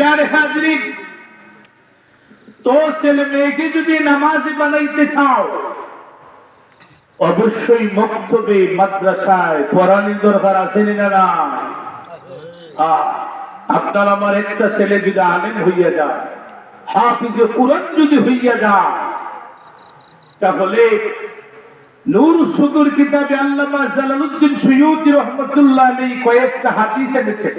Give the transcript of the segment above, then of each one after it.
প্যারে হাজরি তো ছেলে মেয়েকে যদি নামাজি বানাইতে চাও অবশ্যই মক্তবে মাদ্রাসায় পড়ানির দরকার আছে না না আপনার আমার একটা ছেলে যদি আলেম হইয়া যায় হাফিজে কুরআন যদি হইয়া যায় তাহলে নূর সুদুর কিতাবে আল্লামা জালালউদ্দিন সুয়ুতি রহমতুল্লাহ আলাইহি কয়েকটা হাদিস এনেছেন।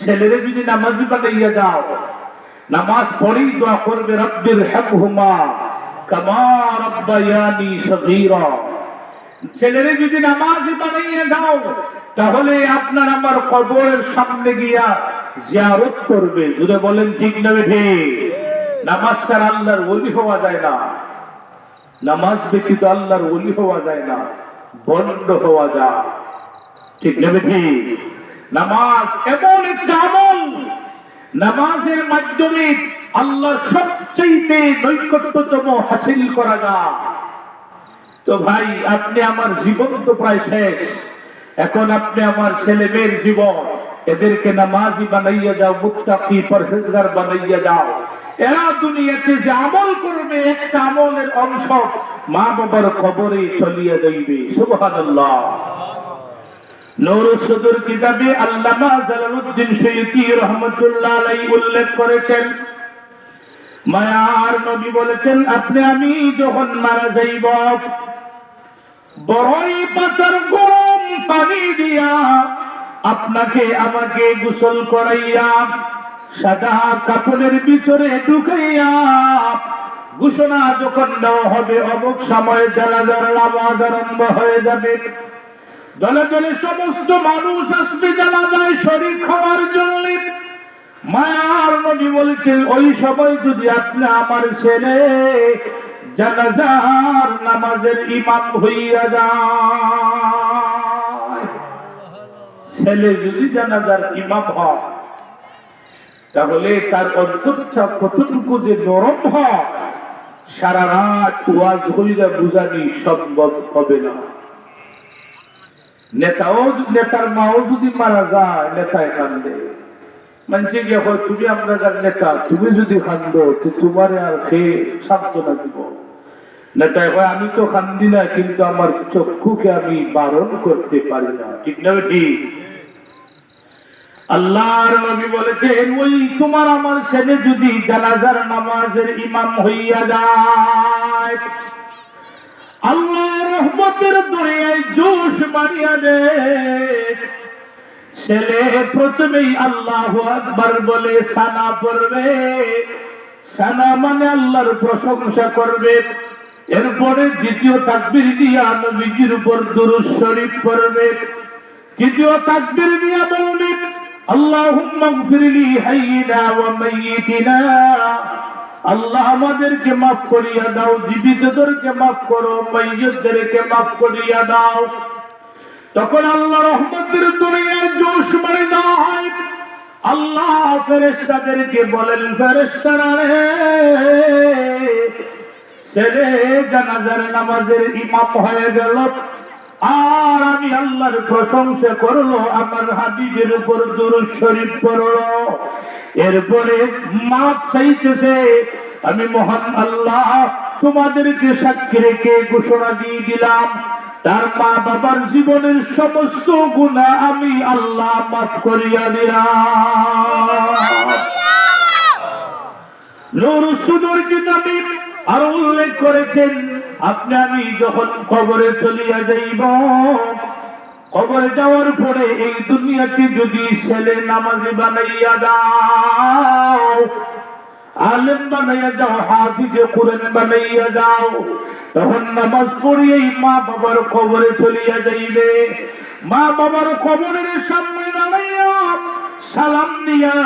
ছেলেরে যদি নামাজি বানাইয়া যাও, নামাজ পড়েই দোয়া করবে, রব্বির হামহুমা কামা রব্বায়ানি সগীরা। ছেলেরে যদি নামাজ বানাইয়া যাও, তাহলে আপনার আমার কবরের সামনে গিয়া জিয়ারত করবে। যদি বলেন, ঠিক না বেঠে, নামাজ ছাড়া আল্লাহর ওলি হওয়া যায় না। নামাজ ব্যতীত আল্লাহর ওলি হওয়া যায় না বন্ড হওয়া যায়। ঠিক নেবে ঠিক নামাজ এমন একটা আমল, নামাজের মাধ্যমে আল্লাহর সবচেয়ে নৈকট্যতম হাসিল করা যায়। তো ভাই, আপনি আমার জীবন তো প্রায় শেষ। এখন আপনি আমার ছেলে মেয়ের জীবন। এদেরকে নামাজি বানাইয়া যাও মুক্তাকি পরহেজগার বানাইয়া যাও। এরা দুনিয়াতে যে আমল করবে, একটা আমলের অংশ মা বাবার কবরে চলিয়ে যাইবে। সুবহানাল্লাহ। নূর সুদুর কিতাবে আল্লামা জালালউদ্দিন সৈয়দি রহমতুল্লাহ আলাইহি উল্লেখ করেছেন, মায়ার নবী বলেছেন, আপনি আমি যখন মারা যাইব, বড়ই পাচার গরম পানি দিয়া আপনাকে আমাকে গোসল করাইয়া সাদা কাপড়ের ভিতরে ঢুকাইয়া ঘোষণা যখন দেওয়া হবে, অমুক সময় জানাজার নামাজ আরম্ভ হয়ে যাবে। দলে সমস্ত মানুষ আসবে জানা যায় খাওয়ার জন্য। মায়ার নবী বলেছেন, ওই সময় যদি আপনি আমার ছেলে জানাজার নামাজের ইমাম হইয়া যায়। ছেলে যদি জানাজার ইমাম হয়, তাহলে তার অন্তরটা কতটুকু যে নরম হয়, সারা রাত ওয়াজ হইলে বুঝানি সম্ভব হবে না। নেতাও নেতার মাও যদি মারা যায় নেতায় কান্দে। মানুষে গিয়ে হয় তুমি যার নেতা, তুমি যদি কান্দ, তো তোমার আর খেয়ে সান্ত্বনা দিব? নেতায় হয় আমি তো কান্দি না, কিন্তু আমার চক্ষুকে আমি বারণ করতে পারি না। ঠিক না ঠিক? আল্লাহর নবী বলেছেন, ওই তোমার আমার ছেলে যদি জানাজার নামাজের ইমাম হইয়া যায় আল্লাহ রহমতের দরিয়ায় জোশ মারিয়া দে। ছেলে প্রথমেই আল্লাহ আকবার বলে সানা পড়বে। সানা মানে আল্লাহর প্রশংসা করবে। এরপরে দ্বিতীয় তাকবির দিয়া নবীজির উপর দুরুদ শরীফ পড়বে। তৃতীয় তাকবির দিয়া বলবে, আল্লাহুম্মা হাইয়িনা ওয়া মাইয়িতিনা। আল্লাহ আমাদেরকে মাফ করিয়া দাও, জীবিতদেরকে মাফ করো, মাইয়তদেরকে মাফ করিয়া দাও। তখন আল্লাহ রহমতের দুনিয়ার জোশ মারে দেওয়া হয়। আল্লাহ ফেরেশতাদেরকে বলেন, ফেরেশতারা রে, ছেলে জানাজার নামাজের ইমাম হয়ে গেল। আর আমি আল্লাহর প্রশংসা করল, আমার হাবিবের উপর দুরুদ শরীফ পড়ল। এরপরে মাপ চাইতেছে, আমি মহান আল্লাহ তোমাদেরকে সাক্ষী রেখে ঘোষণা দিয়ে দিলাম, তার মা বাবার জীবনের সমস্ত গুণা আমি আল্লাহ মাফ করিয়া দিলাম। নূর কিতাবে আর উল্লেখ করেছেন, আপনি আমি যখন কবরে চলিয়া যাইব কবরে যাওয়ার পরে এই দুনিয়াকে যদি ছেলে নামাজি বানাইয়া দাও, আলেম বানাইয়া যাও হাফিজে কোরআন বানাইয়া যাও তখন নামাজ পড়িয়েই মা বাবার কবরে চলিয়া যাইবে। মা বাবার কবরের সামনে দাঁড়াইয়া সালাম দিয়া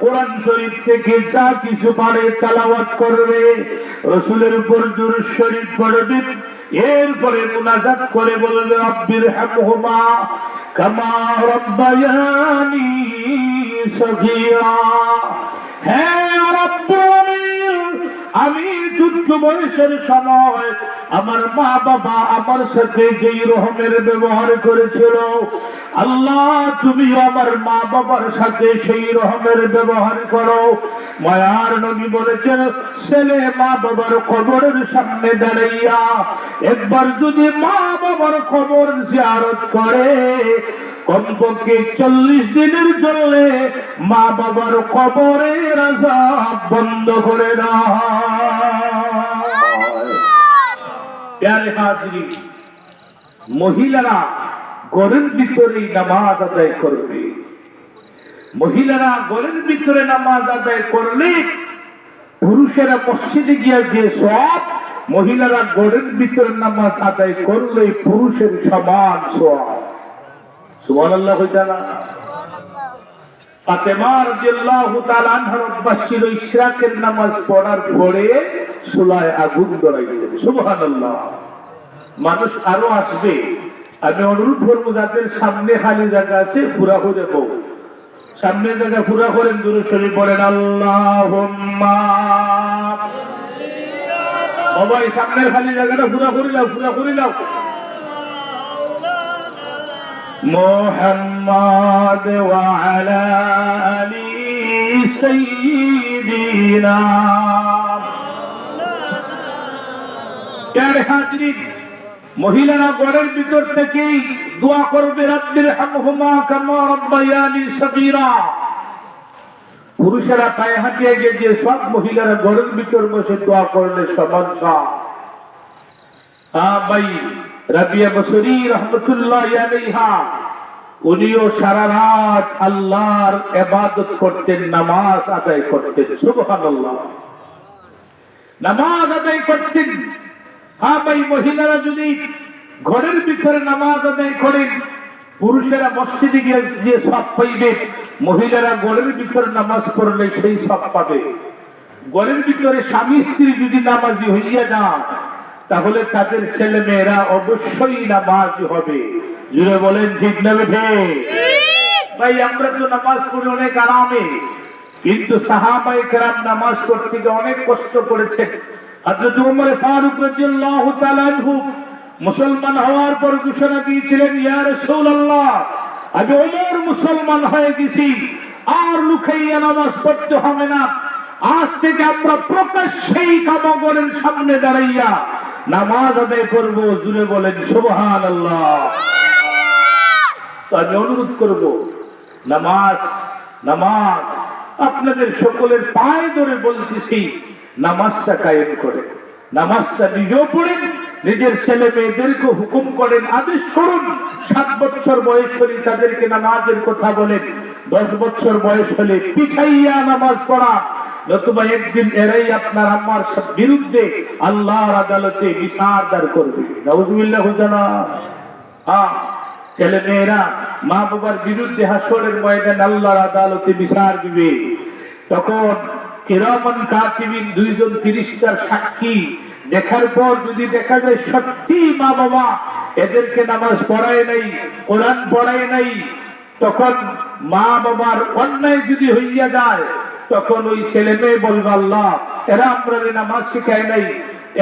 কোরআন শরীফ থেকে যা কিছু পারে তালাওয়াত করবে। রসুলের উপর দুর শরীফ পড়বে। এরপরে মুনাজাত করে বলবে রব্বির হামহুমা কামা রব্বায়ানি হ্যাঁ আলামিন আমি যুদ্ধ বয়সের সময় আমার মা বাবা আমার সাথে যেই রকমের ব্যবহার করেছিল, আল্লাহ তুমি আমার মা বাবার সাথে সেই রকমের ব্যবহার করো। মায়ার নবী বলেছেন, ছেলে মা বাবার খবরের সামনে দাঁড়াইয়া একবার যদি মা বাবার খবর জিয়ারত করে কমপক্ষে চল্লিশ দিনের জন্য মা বাবার কবরের আজাব বন্ধ করে মহিলারা ঘরের ভিতরেই নামাজ আদায় করবে। মহিলারা ঘরের ভিতরে নামাজ আদায় করলে পুরুষেরা মসজিদে গিয়ে যে সব মহিলারা ঘরের ভিতরে নামাজ আদায় করলে পুরুষের সমান সব পরে আগুন মানুষ আরও আসবে। আমি অনুরোধ করব, যাদের সামনে খালি জায়গা আছে পুরা করে দেবো সামনে জায়গা পুরা করেন, দূরে শরীফ বলেন আল্লাহ সামনের খালি জায়গাটা পুরা করে দাও পুরা করে দাও। محمد وعلى آل سيدنا প্যারে হাজরিন মহিলারা ঘরের ভিতর থেকেই দোয়া করবে রাব্বির হামহুমা কামা রাব্বায়ানি সগীরা পুরুষেরা পায়ে হাঁটিয়ে গিয়ে যে সব মহিলারা ঘরের ভিতর বসে দোয়া করলে সমান সব হ্যাঁ ভাই রাবিয়া বসরি রহমতুল্লাহ উনিও সারা রাত আল্লাহর এবাদত করতেন, নামাজ আদায় করতেন, সুবহানাল্লাহ। নামাজ আদায় করতেন। হ্যাঁ ভাই, মহিলারা যদি ঘরের ভিতরে নামাজ আদায় করেন, পুরুষেরা মসজিদে গিয়ে যে সব পাইবে, মহিলারা ঘরের ভিতরে নামাজ পড়লে সেই সব পাবে। ঘরের ভিতরে স্বামী স্ত্রী যদি নামাজি হইয়া যান তাহলে তাদের ছেলে মেয়েরা অবশ্যই নামাজি হবে। জুড়ে বলেন ঠিক না বেঠে ভাই আমরা তো নামাজ পড়ি অনেক আরামে কিন্তু সাহাবাই কেরাম নামাজ পড়তে গিয়ে অনেক কষ্ট করেছেন। হযরত ওমর ফারুক রাদিয়াল্লাহু তাআলা মুসলমান হওয়ার পর ঘোষণা দিয়েছিলেন ইয়া রাসূলুল্লাহ আমি ওমর মুসলমান হয়ে গেছি আর লুকাইয়া নামাজ পড়তে হবে না। আজ থেকে আমরা প্রকাশ্যেই কামগরের সামনে দাঁড়াইয়া নামাজ আদায় করব, জুড়ে বলেন, সুবহানাল্লাহ। তো আমি অনুরোধ করব, নামাজ নামাজ, আপনাদের সকলের পায়ে ধরে বলতেছি, নামাজটা কায়েম করে নামাজটা নিজেও পড়েন, নিজের ছেলে মেয়েদেরকে হুকুম করেন, আদেশ করুন, সাত বছর বয়স হলে তাদেরকে নামাজের কথা বলেন, দশ বছর বয়স হলে পিঠাইয়া নামাজ পড়া নতুবা একদিন এরাই আপনার আমার বিরুদ্ধে আল্লাহর আদালতে বিচার দার করবে। নজমিল্লাহ জানা। হ্যাঁ ছেলে মেয়েরা, মা বাবার বিরুদ্ধে হাসরের ময়দান আল্লাহর আদালতে বিচার দিবে। তখন কিরামান কাতিবিন দুইজন ফিরিস্তার সাক্ষী দেখার পর যদি দেখা যায় সত্যি মা বাবা এদেরকে নামাজ পড়ায় নাই, কোরআন পড়ায় নাই, তখন মা বাবার অন্যায় যদি হইয়া যায় তখন ওই ছেলে মেয়ে বলবে, আল্লাহ, এরা আমরা নামাজ শিখায় নাই।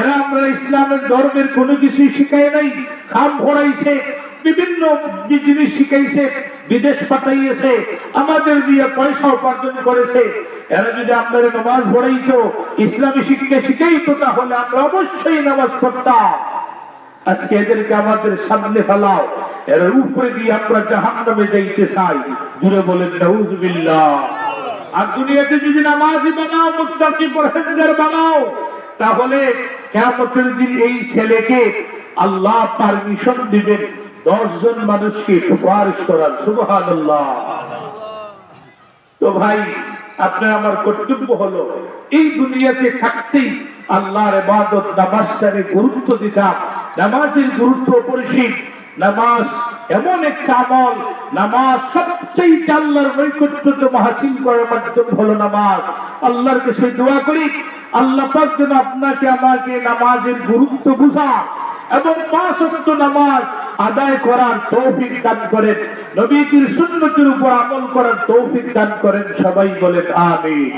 এরা আমরা ইসলামের ধর্মের কোনো কিছু শিখায় নাই। খাম পড়াইছে বিভিন্ন জিনিস শিখাইছে, বিদেশ পাঠাইয়েছে, আমাদের দিয়ে পয়সা উপার্জন করেছে। এরা যদি আপনাদের নামাজ পড়াইতো, ইসলামী শিক্ষা শিখাইতো, তাহলে আমরা অবশ্যই নামাজ পড়তাম। আজকে এদেরকে আমাদের সামনে ফেলাও। এর উপরে দিয়ে আমরা জাহান নামে যাইতে চাই। জুড়ে বলেন নাউজুবিল্লাহ আর দুনিয়াতে যদি নামাজি বানাও মুত্তাকি পরহেজগার বানাও, তাহলে কিয়ামতের দিন এই ছেলেকে আল্লাহ পারমিশন দিবেন দশজন মানুষকে সুপারিশ করার। সুবহানাল্লাহ। তো ভাই, আপনার আমার কর্তব্য হলো, এই দুনিয়াতে থাকতেই আল্লাহর ইবাদত নামাজটাকে গুরুত্ব দিতাম। নামাজের গুরুত্ব অপরিসীম। নামাজ এমন একটা আমল, নামাজ সবচেয়ে আল্লাহর করার মাধ্যম হলো নামাজ। দোয়া করি, আল্লাহ পাক যেন আপনাকে, আমাকে নামাজের গুরুত্ব বুঝা এবং পাঁচ নামাজ আদায় করার তৌফিক দান করেন। নবীজির সুন্নতের উপর আমল করার তৌফিক দান করেন, সবাই বলেন আমিন।